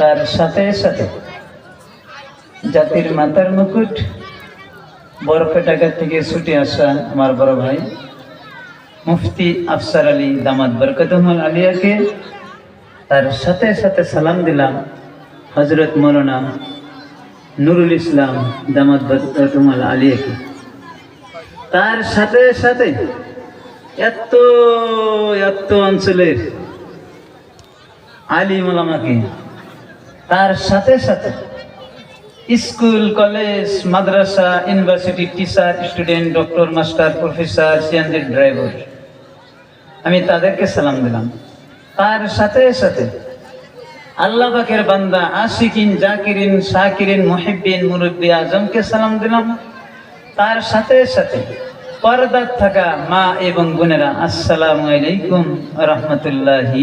তার সাথে সাথে জাতির মাতার মুকুট বরপেটাকা থেকে ছুটে আসা আমার বড় ভাই, মুফতি আফসার আলী দামাত বরকতমল আলিয়াকে তার সাথে সাথে সালাম দিলাম হজরত মৌলানা নুরুল ইসলাম দামাত বরকতমল আলিয়াকে। তার সাথে সাথে এত এত অঞ্চলের আলী ওলামাকে তার সাথে সাথে স্কুল, কলেজ, মাদ্রাসা, university teacher student doctor master professor CNG driver আমি তাদেরকে সালাম দিলাম। তার সাথে সাথে আল্লাহ পাকের বান্দা আশিকিন, জাকিরিন শাকিরিন মুহিব্বিন, মুরব্বী আজমকে সালাম দিলাম। তার সাথে সাথে পর্দার থাকা মা এবং বোনেরা, আসসালামু আলাইকুম রহমতুল্লাহি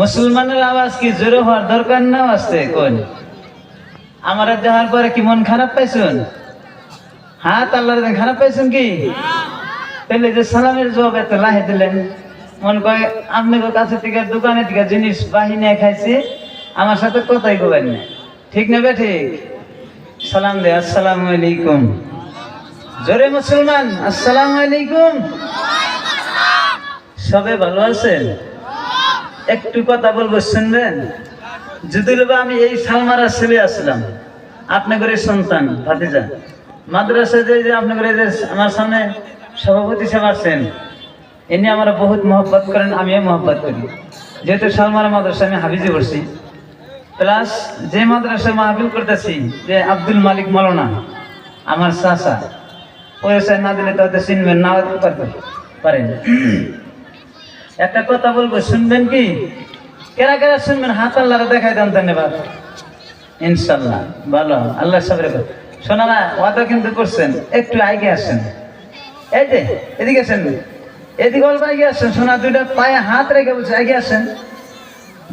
মুসলমানের আওয়াজ কি জোরে হওয়ার দরকার না আসছে কোন? আমার যাওয়ার পরে কি মন খারাপ পাইছুন? হাত আল্লাহর খারাপ পাইছুন কি? তাহলে যে সালামের জবাব এত লাহে দিলেন। মন কয় আপনাদের কাছে থেকে দোকানে থেকে জিনিস বাহিনী খাইছি, আমার সাথে কথাই বলেন না। ঠিক নেবে ঠিক? সালাম দে, আসসালাম আলাইকুম। জোরে মুসলমান, আসসালাম আলাইকুম। সবে ভালো আছেন? একটু কথা বলব, শুনবেন? যদি আমি এই সালমারা ছেলে আসলাম আপনাদের সন্তান, ভাতিজা। মাদ্রাসায় যে আপনাদের যে আমার সামনে সভাপতি সাহেব আছেন এনে আমার বহুত মহব্বত করেন, আমিও মহব্বত করি। যেহেতু সালমারা মাদ্রাসা আমি হাফিজে পড়ছি, প্লাস যে মাদ্রাসায় মাহফিল করতেছি, যে আব্দুল মালিক মৌলানা, আমার চাষা পয়সা না দিলে তো চিনবেন না পারেন। একটা কথা বলব, শুনবেন কি? কেরা কেরা শুনবেন? হাত আল্লাহরে দেখাই দেন, ধন্যবাদ। ইনশাল্লাহ ভালো। আল্লাহ সাবরে শোনা না, ওয়াদা কিন্তু করছেন, একটু আগে আসেন। এই যে, এদিকে আসেন। এদিকে অল্প আগে আসেন সোনা দুইটা পায়ে হাত রেখে বলছে, আগে আসেন।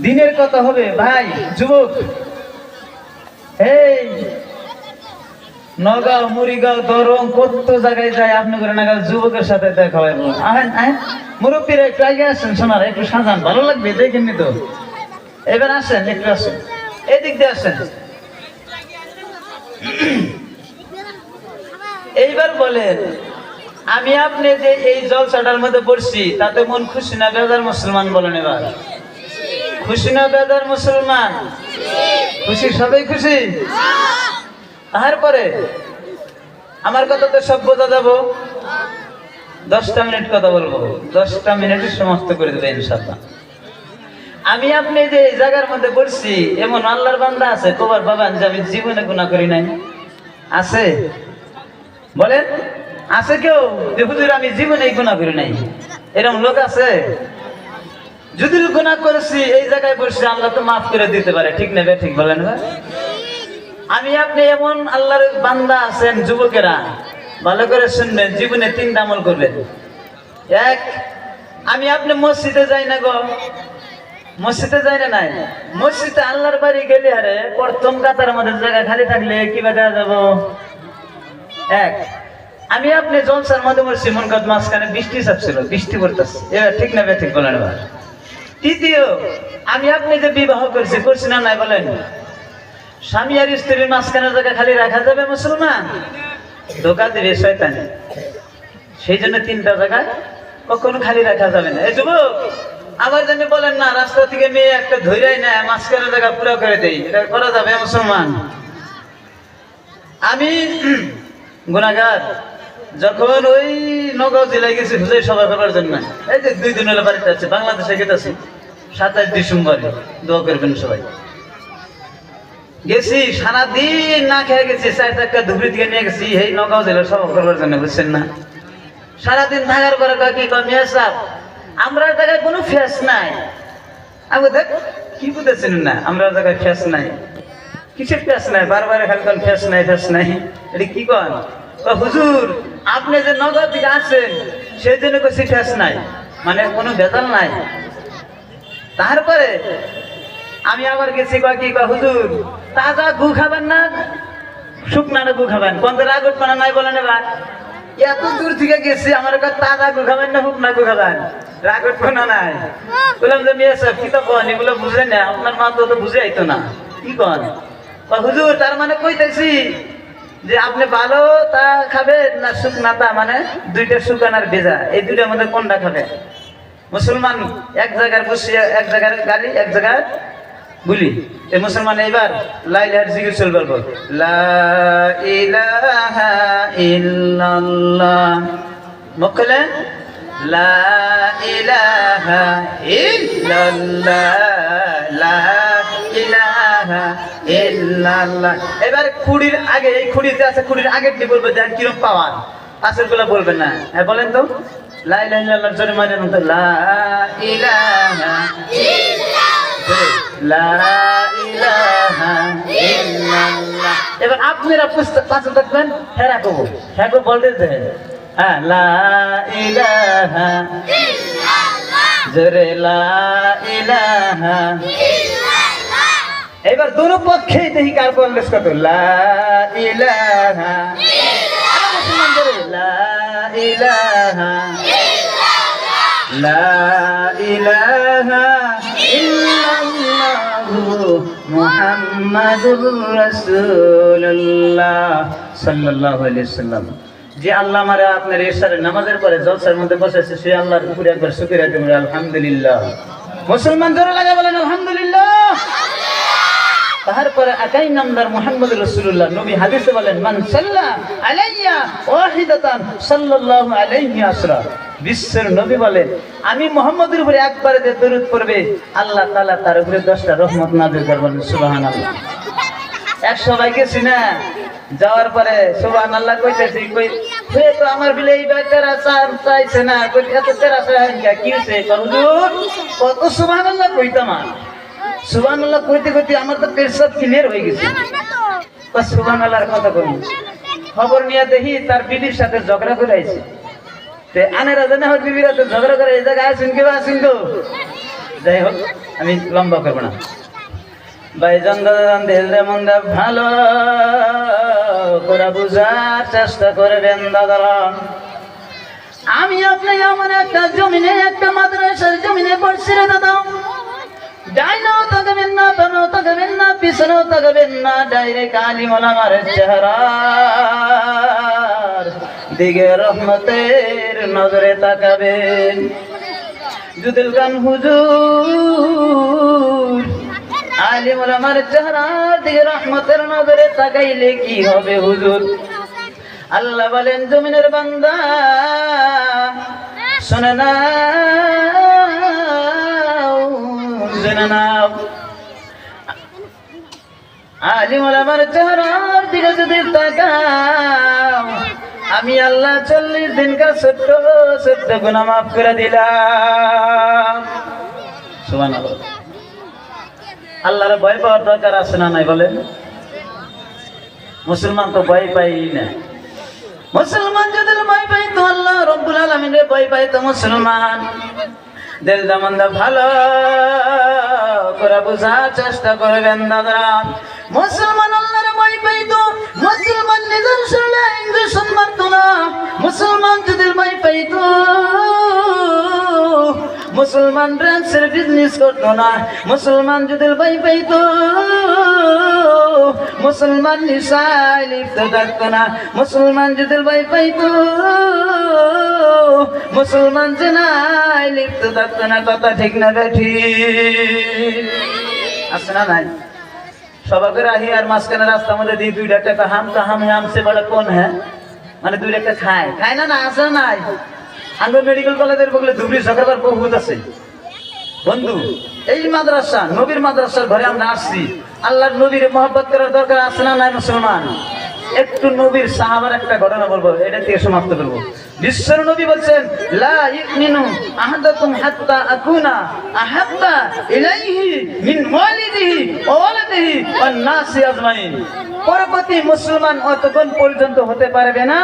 দিনের কথা হবে, ভাই, যুবক। এই নগাঁও, মুড়িগাঁও, দরং, কত জায়গায় যায় আপনি করে নাগাল যুবকের সাথে দেখা হয়। আহেন আহেন, মুরব্বীরা একটু আগে আসেন, শোনার, একটু সাজান, ভালো লাগবে দেখেননি তো। এবার আসেন, একটু আসেন। এদিক দিয়ে আসেন। এইবার বলেন, আমি আপনি যে এই জলসাটার মধ্যে পড়ছি, তাতে মন খুশি না বেদার মুসলমান বলেন এবার? খুশি না বেদার মুসলমান? খুশি, সবাই খুশি? তারপরে আমার কথা তো সব বোঝা যাব। দশটা মিনিট কথা বলব। দশটা মিনিটে সমস্ত করে দেবে ইনশাল্লাহ আমি আপনি যে এই জায়গার মধ্যে পড়ছি এমন আল্লাহর বান্দা আছে, কবার বাবান যে আমি জীবনে গুণা করি নাই। আছে? বলেন, আছে কেউ? যে হুজুর, আমি জীবনে গুণা করি নাই। এরকম লোক আছে? যদি গুণা করেছি, এই জায়গায় পড়ছি আল্লাহ তো মাফ করে দিতে পারে। ঠিক নেবে ঠিক বলেন ভাই আমি আপনি এমন আল্লাহর বান্দা আছেন, যুবকেরা। ভালো করে শুনবেন, জীবনে তিন আমল করবেন। এক, আমি আপনি মসজিদে যাই না গো। মসজিদে যাই না নাই। মসজিদে আল্লাহর বাড়ি গেলে আরে, প্রথম কাতার মধ্যে জায়গা খালি থাকলে কি বাজা যাব? এক, আমি আপনি জলসার মধ্যে মন কত মাঝখানে বৃষ্টি চাপছিল বৃষ্টি পড়তেছে। এবার ঠিক না বে ঠিক বলেন এবার। তৃতীয়, আমি আপনি যে বিবাহ করছি করছি না নাই বলেন। স্বামী আর স্ত্রীর মাঝখানে জায়গা খালি রাখা যাবে মুসলমান? ধোকা দিবে শয়তান। সেই জন্য তিনটা জায়গায় কখনো খালি রাখা যাবে না। এই যুবক, আবার জানি বলেন না, রাস্তা থেকে মেয়ে একটা ধৈরাই না মাঝখানে জায়গা পুরো করে দেই। এটা করা যাবে মুসলমান? আমি গুণাগার, যখন ওই নগাঁও জেলায় গেছি, হুজুর সভা করার জন্য। এই যে দুই দিন হলে বাড়িতে আছে, বাংলাদেশে গেতেছি, সাতাশ ডিসেম্বরে। দোয়া করবেন সবাই। গেছি, সারাদিন না খেয়ে গেছি চার চারটা ধুবড়ি থেকে নিয়ে গেছি, এই নগাঁও জেলার সভা করবার জন্য, বুঝছেন না? সারাদিন থাকার পরে কয় কি, কয়, মেয়ে সাহেব আমরা জায়গায় কোনো ফেস নাই। আমি দেখ, কি বুঝেছেন না আমরা জায়গায় ফেস নাই। কিসের ফেস নাই? বারবার খালি কোন, ফেস নাই ফেস নাই। এটা কি কন? হুজুর, আপনি যে নগর থেকে আসছেন সেই জন্য কছি ফেস নাই মানে কোনো বেতাল নাই। তারপরে আমি আবার গেছি, কয় কি, কয়, হুজুর তাজা গু খাবেন না শুকনা গু খাবেন। কোন রাগট পানা নাই বলেন এবার। এত দূর থেকে গেছি, আমার তাজা গু খাবেন না, শুকনা গু খাবেন। রাগ উঠবো নাই। বললাম যে, মেয়ে সাহেব, কি তো কন? এগুলো বুঝে না, আপনার মা তো বুঝে আইতো না। কি কন? হুজুর, তার মানে কইতেছি যে, আপনি ভালো তা খাবেন না শুকনা তা? মানে দুইটা শুকান আর ভেজা। এই দুইটার মধ্যে কোনটা খাবে মুসলমান এক জায়গার বসিয়ে, এক জায়গার গালি, এক জায়গার গুলি। এই মুসলমান, এইবার লাইলার জিকির চল বলব লা ইলাহা ইল্লাল্লাহ। মুখলে লা এবার খুঁড়ির আগে, এই খুঁড়িতে আছে, খুঁড়ির আগে কি বলবে? দেন কিরম পাওয়ার? আসলগুলো বলবেন না। হ্যাঁ বলেন তো। লা ইলাহা ইল্লাল্লাহ, জোরে মানে লা এবার আপনারা পাশে থাকবেন গো বলতে দেন হ্যাঁ লা ইলাহা জোরে লা ইলাহা। এবার দুনো পক্ষেই দেখি কার বললেস কত। লা ইলাহা। লা ইলাহা। লা ইলাহা। ইল্লাল্লাহু যে আল্লাহ আমারে আপনার ইশারে নামাজের পরে জলসার মধ্যে বসেছে, সে আল্লাহর উপরে একবার শুকরিয়া দেবেন আলহামদুলিল্লাহ। মুসলমান জোরে লাগে বলেন, আলহামদুলিল্লাহ। তারপরে একাই নামদার মোহাম্মদ রসুল্লাহ নবী হাদিসে বলেন, মান সাল্লা আলাইয়া ওয়াহিদাতান সাল্লাল্লাহু আলাইহি আসরা। বিশ্বের নবী বলেন, আমি মোহাম্মদের উপরে একবারে যে দরুদ পড়বে, আল্লাহ তাআলা তার উপরে 10টা রহমত নাযিল করবেন সুবহানাল্লাহ। এক সবাই গেছি না, যাওয়ার পরে সুবহানাল্লাহ কইতেছি, কই, হে তো আমার বিলে এই বেচারা চান চাইছে না। কই, এত তেরা চাই কি হইছে? হুজুর, কত সুবহানাল্লাহ কইতাম আর। সুবান আল্লাহ কইতে কইতে আমার তো পেশাব ক্লিয়ার হয়ে গেছে। সুবান আল্লাহর কথা কই খবর নিয়ে দেখি তার বিবির সাথে ঝগড়া করে আইছে। তে আনেরা জানে আমার বিবির সাথে ঝগড়া করে, এই জায়গায় আসেন কেউ? আসেন তো? যাই হোক, আমি লম্বা করব না। ভাইজান দাদান দিল মন ভালো। করে বুঝার চেষ্টা করবেন দাদারা আমি আপনি আমার একটা জমিনে, একটা মাদ্রাসার জমিনে পড়ছি রে দাদা। ডাইনাও তাকাবেন না বামেও তাকাবেন না পিছনেও তাকাবেন না ডাইরেক্ট আলিমন আমার চেহারার দিকে রহমতের নজরে তাকাবেন। জুদুল গান হুজুর আলিমুল আমার চেহারার দিকে রহমতের নজরে তাকাইলে কি হবে হুজুর? আল্লাহ বলেন, জমিনের বান্দা, শোনে না। আমার দিকে আমি আল্লাহ চল্লিশ দিনকার ছোট্ট ছোট্ট গুণা মাফ করে দিলাম। আল্লাহর ভয় পাওয়ার দরকার আছে না নাই বলেন? মুসলমান তো ভয় পাই না। মুসলমান যদি ভয় পাই তো আল্লাহ রব্বুল আলমিনের ভয় পাই তো মুসলমান। দিল দামন্দা ভালো। করে বোঝার চেষ্টা করবেন দাদা মুসলমান আল্লাহর ভয় পাই তো মুসলমান নিজের শরীরে ইঞ্জেকশন মারতো না। মুসলমান যদি ভয় পাই তো মুসলমান ড্রাগসের বিজনেস করতো না। মুসলমান যদি ভয় পাইতো, মুসলমান নিশায় লিপ্ত থাকতো না। মুসলমান যদি ভয় পাইতো, মুসলমান জেনায় লিপ্ত থাকতো না। কথা ঠিক না বেঠি আছে না নাই? সবাকে রাহি আর মাঝখানে রাস্তার মধ্যে দিয়ে দুইটা টাকা হাম কা হাম আমসে বলে, কোন হ্যাঁ মানে দুই একটা খায়। খায় না না না নাই? আঙ্গুর মেডিকেল কলেজের বগলে ধুবড়ি সরকার বহুত আছে। বন্ধু, এই মাদ্রাসা, নবীর মাদ্রাসার ঘরে আমরা আসছি। আল্লাহ নবীর মহব্বত করার দরকার আছে না নাই মুসলমান? একটু নবীর সাহাবার একটা ঘটনা বলব, এটা থেকে সমাপ্ত করব। বিশ্বর নবী বলছেন, লা ইউমিনু আহাদাকুম হাত্তা আকুনা আহাব্বা ইলাইহি মিন ওয়ালিদিহি ওয়া ওয়ালাদিহি ওয়ান নাসি আজমাইন। পরবর্তী মুসলমান অতক্ষণ পর্যন্ত হতে পারবে না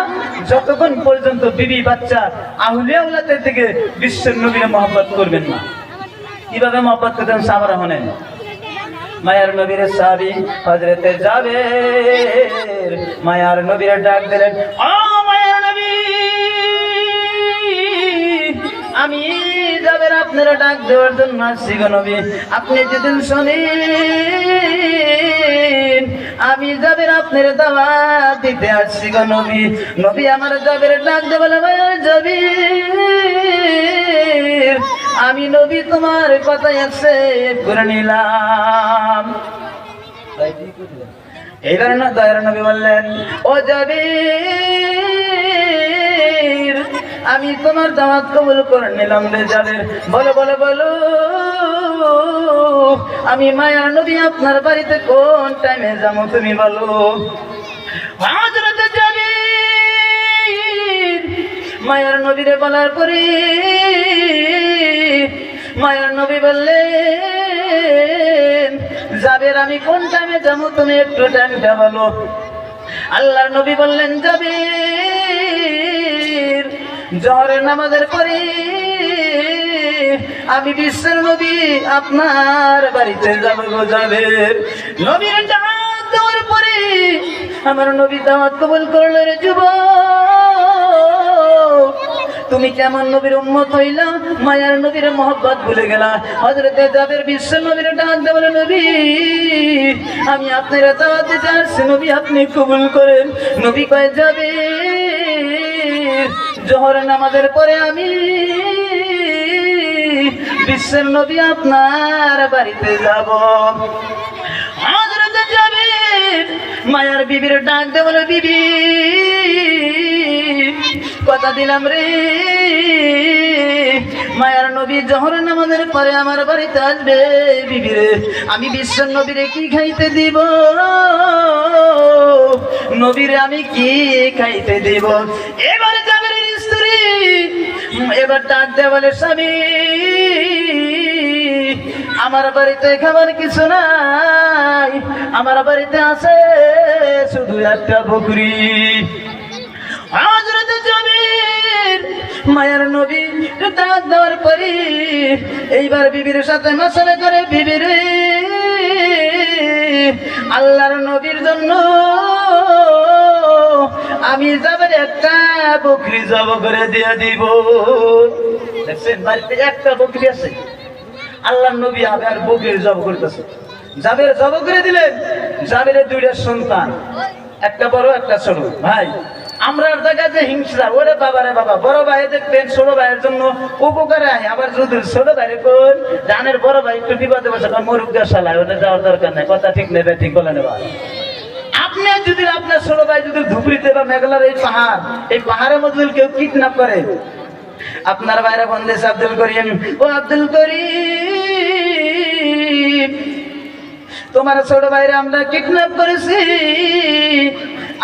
যতক্ষণ পর্যন্ত বিবি বাচ্চা আহুলিয়া উল্লাদের থেকে বিশ্বের নবীর মহব্বত করবেন না। কীভাবে মহব্বত করতেন সাহাবারা হনেন মায়ার নবীর সাবি হজরতে যাবে মায়ার নবীর ডাক দিলেন আমি যাব আপনারা ডাক দেওয়ার জন্য আসছি নবী। আপনি যেদিন শোনেন, আমি যাবেন আপনার দাওয়াত দিতে আসছি নবী। নবী আমার যাবের ডাক দেবে যাবি আমি নবী, তোমার কথাই অ্যাকসেপ্ট করে নিলাম। এইবার না দয়ার নবী বললেন, ও যাবি আমি তোমার দাওয়াত কবুল করে নিলাম রে যাদের বলো বলো বলো, আমি মায়ার নবী, আপনার বাড়িতে কোন টাইমে যাব তুমি বলো? জাবির মায়ার নবীরে বলার পরে মায়ার নবী বললেন, যাবের আমি কোন টাইমে যাব? তুমি একটু টাইমটা বলো। আল্লাহর নবী বললেন যাবে জহরের নামাজের পরে আমি বিশ্বের নবী আপনার বাড়িতে যাব গো যাবে নবীর ডাক দেওয়ার পরে আমার নবী দাওয়াত কবুল করল রে যুবক। তুমি কেমন নবীর উম্মত হইলা? মায়ার নবীর মোহব্বত ভুলে গেলা। হজরতে যাবের বিশ্ব নবীর ডাক বলে, নবী, আমি আপনার দাওয়াত আসছি। নবী, আপনি কবুল করেন। নবী কয়ে, যাবে। জোহর নামাজের পরে আমি বিশ্বের নবী আপনার বাড়িতে যাব। হজরতে যাবে মায়ার বিবির ডাক দে বলে, বিবি কথা দিলাম রে। মায়ার নবী জহর নামাজের পরে আমার বাড়িতে আসবে বিবি রে আমি বিশ্ব নবীরে কি খাইতে দিব? নবীরে আমি কি খাইতে দিব? এবার যাবে স্ত্রী, এবার ডাক দে বলে, স্বামী, আমার বাড়িতে খাবার কিছু নাই। আমার বাড়িতে আছে শুধু একটা বকরি। জমির মায়ের নবী ডাক দেওয়ার পরে এইবার বিবির সাথে মশলা করে বিবির আল্লাহর নবীর জন্য আমি যাবেন একটা বকরি জব করে দিয়ে দিব। দেখছেন, বাড়িতে একটা বকরি আছে। আল্লাহর নবী আবার বকরি জব করতেছে। জাবের জব করে দিলেন, জাবের দুইটা সন্তান, একটা বড়, একটা ছোট। ভাই আমরা জায়গায় যে হিংসা, ওরে বাবা রে বাবা, বড় ভাই দেখবেন, ছোট ভাইয়ের জন্য উপকারে আয়। আবার যদি ছোট ভাই কোন জানের বড় ভাই একটু বিপদে বসে মরুক শালায় ওটা যাওয়ার দরকার নেই, কথা ঠিক নেবে ঠিক বলে নেবা। আপনি যদি, আপনার ভাই যদি বা এই পাহাড়, এই কেউ করে, আপনার বাইরে বন্দেশ আব্দুল করিম। ও আব্দুল করিম, তোমার ছোট ভাইরে আমরা কিডন্যাপ করেছি।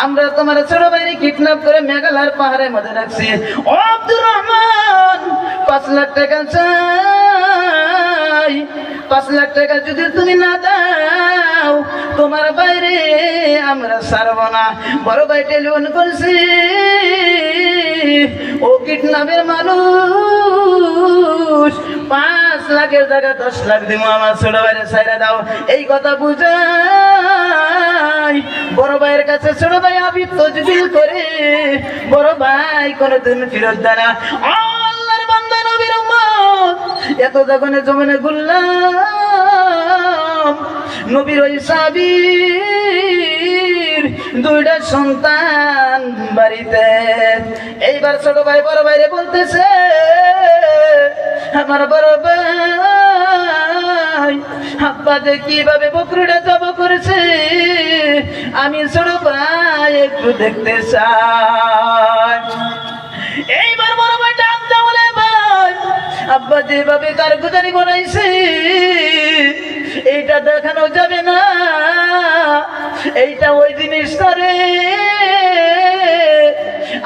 আমরা তোমার ছোট ভাইরে কিডন্যাপ করে মেঘালয়ের পাহাড়ের মধ্যে রাখছি। ও আব্দুর রহমান, পাঁচ লাখ টাকা চাই। পাঁচ লাখ টাকা যদি তুমি না দাও, তোমার বাইরে আমরা সারব না। বড় ভাই টেলিফোন করছি, ও কিডন্যাপের মানুষ, পাঁচ লাখের জায়গায় দশ লাখ দিব আমার ছোট ভাইয়ের সাইরা দাও। এই কথা বুঝাই বড় ভাইয়ের কাছে ছোট ভাই আবি তজবিল করে। বড় ভাই কোনোদিন ফিরত দেয় আল্লাহর বান্দা নবীর এত যখন জমিনে গুল্লাম নবীর ওই সাবির দুইটা সন্তান বাড়িতে। এইবার ছোট ভাই বড় ভাইরে বলতেছে, আমার বড় ভাই আব্বা যে কীভাবে বকরিটা জব করেছে? আমি ছোট ভাই, একটু দেখতে চাই। এইবার বড় ভাই ডাক বলে ভাই আব্বা যেভাবে কারগুজারি বানাইছে? এইটা দেখানো যাবে না। এইটা ওই জিনিসটা রে।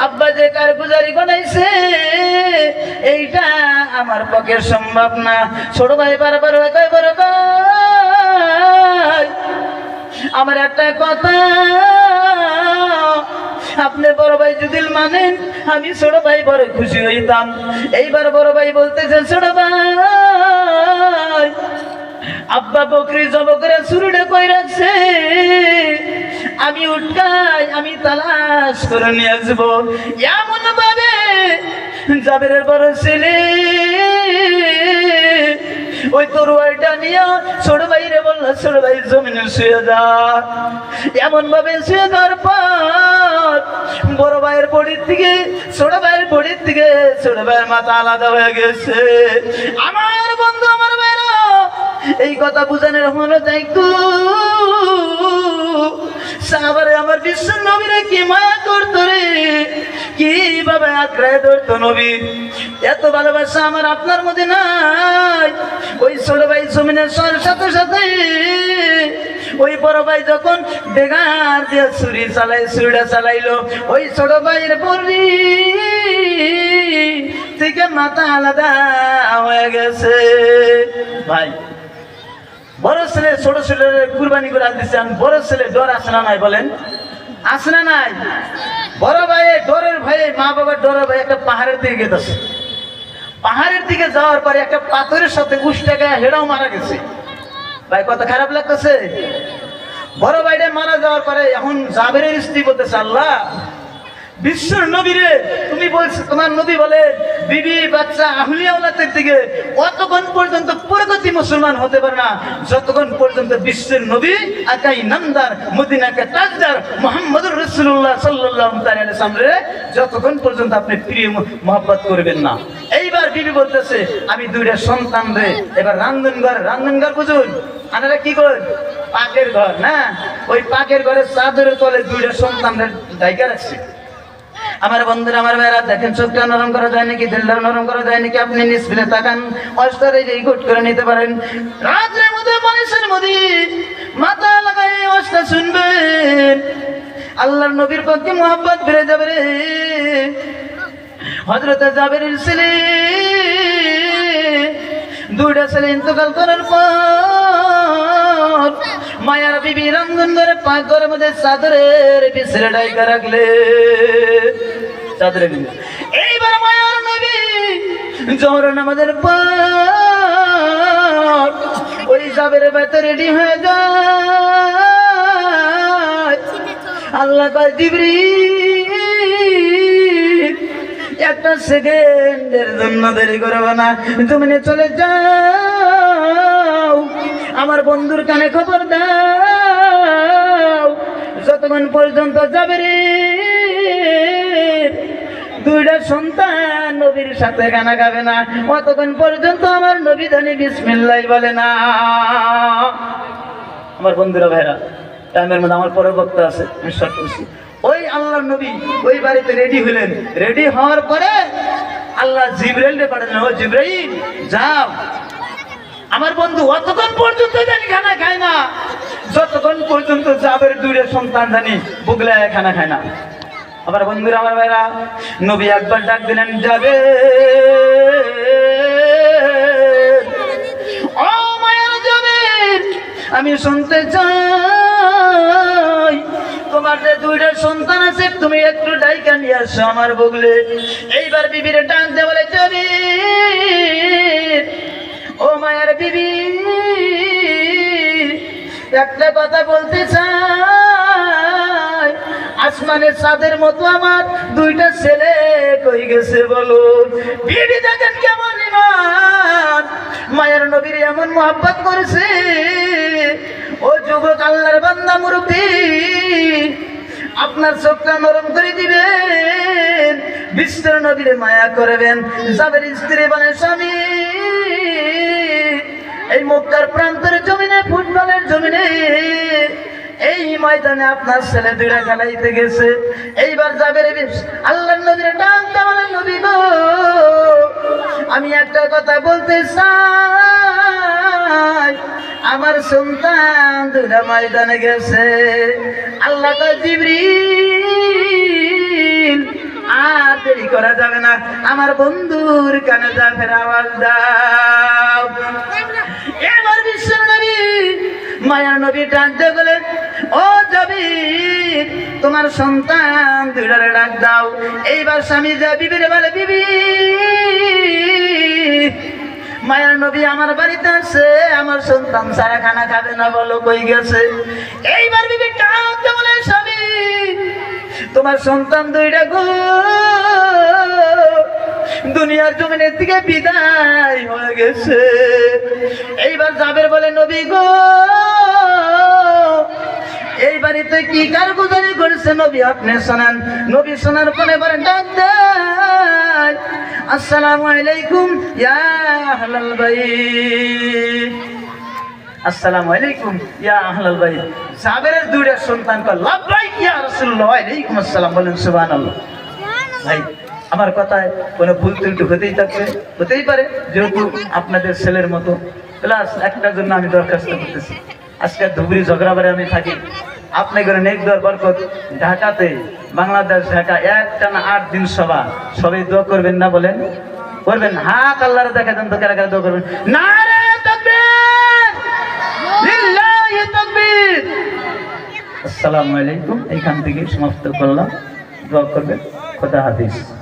আব্বা যে কারগুজারি বানাইছে? এইটা আমার পক্ষে সম্ভব না। ছোট ভাই বারবার কয় বড় আমার একটা কথা। আপনি বড় ভাই যদি মানেন, আমি ছোট ভাই বড় খুশি হইতাম। এইবার বড় ভাই বলতেছে, ছোট ভাই, আব্বা বকরি জব করে শুরুটা কই রাখছে? আমি উঠকাই, আমি তালাশ করে নিয়ে আসব। এমন ভাবে জাবেরের বড় ছেলে। ওই তরুয়ারটা নিয়ে ছোট ভাইরে বলল, ছোট ভাই, জমিনে শুয়ে যা। এমন ভাবে শুয়ে যাওয়ার পর বড় ভাইয়ের বডির থেকে ছোট ভাইয়ের বডির থেকে ছোট ভাইয়ের মাথা আলাদা হয়ে গেছে। আমার বন্ধু, আমার ভাইরা এই কথা বুঝানোর হলো দায়িত্ব সাহাবারে আমার বিশ্ব নবীরে কি মায়া করতো রে? কীভাবে আগ্রায় ধরতো নবী? এত ভালোবাসা আমার আপনার মধ্যে নাই। ওই ছোট ভাই জমিনের সাথে সাথে, ওই বড় ভাই যখন বেগার দিয়ে ছুরি চালাই, ছুরিটা চালাইলো, ওই ছোট ভাইয়ের বলি থেকে মাথা আলাদা হয়ে গেছে। ভাই বড় ছেলে, ছোট ছেলে কুরবানি করে দিচ্ছেন বড় ছেলে, ডর আছে না নাই বলেন? আছে না নাই? বড় ভাই ডরের ভাই মা বাবার ডরের ভাই একটা পাহাড়ের দিকে গেছে পাহাড়ের দিকে যাওয়ার পরে একটা পাথরের সাথে উষ্টা গায়ে হেড়াও মারা গেছে। ভাই, কত খারাপ লাগতেছে? বড় ভাইটা মারা যাওয়ার পরে এখন জাবেরের স্ত্রী বলতেছে, আল্লাহ বিশ্বর নবীরে তুমি বলছো, তোমার নবী বলে, বিবি, বাচ্চা, আহলিয়াওয়ালাদের দিকে অতক্ষণ পর্যন্ত প্রগতি মুসলমান হতে পারে না। যতক্ষণ পর্যন্ত বিশ্বের নবী আকাই নামদার, মদিনাকে তাজদার মোহাম্মদুর রসুল্লাহ সাল্লাহ সামনে, যতক্ষণ পর্যন্ত আপনি প্রিয় মহব্বত করবেন না। এইবার বিবি বলতেছে, আমি দুইটা সন্তান রে, এবার রান্ধনঘর রান্ধনঘর বুঝুন। আপনারা কি করেন? পাকের ঘর, না? ওই পাকের ঘরের চাদরের তলে দুইটা সন্তানদের জায়গা রাখছে। আমার বন্ধুরা, আমার ভাইরা দেখেন, চোখটা নরম করা যায় নাকি দিলটা নরম করা যায় নাকি? আপনি নিষ্ফিলে তাকান, অস্তরে এই গুট করে নিতে পারেন। রাত্রের মধ্যে মানুষের মধ্যে মাথা লাগাই অস্তা শুনবেন। আল্লাহর নবীর পক্ষে মোহাম্মত বেড়ে যাবে রে। হজরতে যাবের ছেলে দুইটা ছেলে ইন্তকাল করার পর মায়ার বিবি রঙ্গন করে পাক ঘরের মধ্যে চাদরের পিছলে ডাইকা রাখলে বিবি এইবার মায়ার নবী জোর নামাজের পর ওই যাবের ভেতরে রেডি হয়ে যায়। আল্লাহ কয় দিবরি একটা সেকেন্ডের জন্য দেরি করব না। তুমি চলে যাও। আমার বন্ধুর কানে খবর দাও। যতক্ষণ পর্যন্ত যাবে রে দুইটা সন্তান নবীর সাথে গানা গাবে না। অতক্ষণ পর্যন্ত আমার নবী জানি বিসমিল্লাই বলে না। আমার বন্ধুরা ভাইরা, টাইমের মধ্যে আমার পরে বক্তা আছে, আমি শর্ট করছি। ওই আল্লাহ নবী ওই বাড়িতে রেডি হলেন রেডি হওয়ার পরে আল্লাহ জিব্রাইল রে পাঠালেন, ও জিব্রাইল, যাও। আমার বন্ধু অতক্ষণ পর্যন্ত জানি খানা খায় না। যতক্ষণ পর্যন্ত যাবের দূরে সন্তান জানি, বুগলায় খানা খায় না। আমার বন্ধুরা, আমার ভাইরা, নবী একবার ডাক দিলেন, যাবে। ও আমি শুনতে চাই। তোমার যে দুইটা সন্তান আছে, তুমি একটু ডাইকা নিয়ে আসো আমার বগলে। এইবার বিবিরে ডাক দে বলে, যাবে। ও মায়ের বিবি, একটা কথা বলতে চাই। আসমানের চাঁদের মতো আমার দুইটা ছেলে কই গেছে বলুন বিবি দেখেন কেমন ইমান? মায়ের নবীর এমন মোহাব্বত করেছে। ও যুবক আল্লাহর বান্দা, মুরব্বী, আপনার চোখটা নরম করে দিবেন বিশ্বের নবীরে মায়া করবেন। যাবের স্ত্রী বলে, স্বামী, এই মুক্তার প্রান্তের জমিনে, ফুটবলের জমিনে ময়দানে আপনার ছেলে দুইটা খেলাইতে গেছে। এইবার যাবে রে আল্লাহ নবীর ডাকতে বলেন, নবী গো, আমি একটা কথা বলতে চাই। আমার সন্তান দুইটা ময়দানে গেছে। আল্লাহ তো জিবরিল, আর দেরি করা যাবে না। আমার বন্ধুর কানে যা আওয়াজ দাও। এবার বিশ্বের নবী, মায়ার নবী ডাকতে বলে ও যাবি তোমার সন্তান দুইটারে ডাক দাও। এইবার স্বামী যা বিবিরে বলে বিবি, মায়ের নবী আমার বাড়িতে আছে, আমার সন্তান সারা খানা খাবে না বলো কই গেছে। এইবার বিবি ডাকতে বলে, স্বামী, তোমার সন্তান দুইটা গো, দুনিয়ার জমিনের থেকে বিদায় হয়ে গেছে। এইবার জাবের বলে, নবী গো এই বাড়িতে কি কার কারগুজারি করেছে নবী? আপনি শোনান। নবী শোনার পরে বলেন, ডাক দেয়। আসসালামু আলাইকুম, ইয়া আহলাল বাইত। আসসালামু আলাইকুম, ইয়া আহলাল বাইত। সাবেরের দুইটা সন্তান কল লাভবাইক ইয়া রাসূলুল্লাহ আলাইকুম আসসালাম। বলেন, সুবহানাল্লাহ। ভাই, আমার কথায় কোনো ভুল ত্রুটি হতেই থাকবে হতেই পারে, যেহেতু আপনাদের ছেলের মতো। প্লাস একটার জন্য আমি দরখাস্ত করতেছি। আজকে ধুবড়ি ঝগড়াবারে আমি থাকি। আপনি করে নেক দর বরকত, ঢাকাতে, বাংলাদেশ, ঢাকা একটা না আট দিন সভা। সবাই দোয়া করবেন না বলেন? করবেন হাত আল্লাহরে দেখা দেন তো কারা কারা দোয়া করবেন। না আসসালামু আলাইকুম। এইখান থেকে সমাপ্ত করলাম। দোয়া করবেন। খোদা হাফিজ।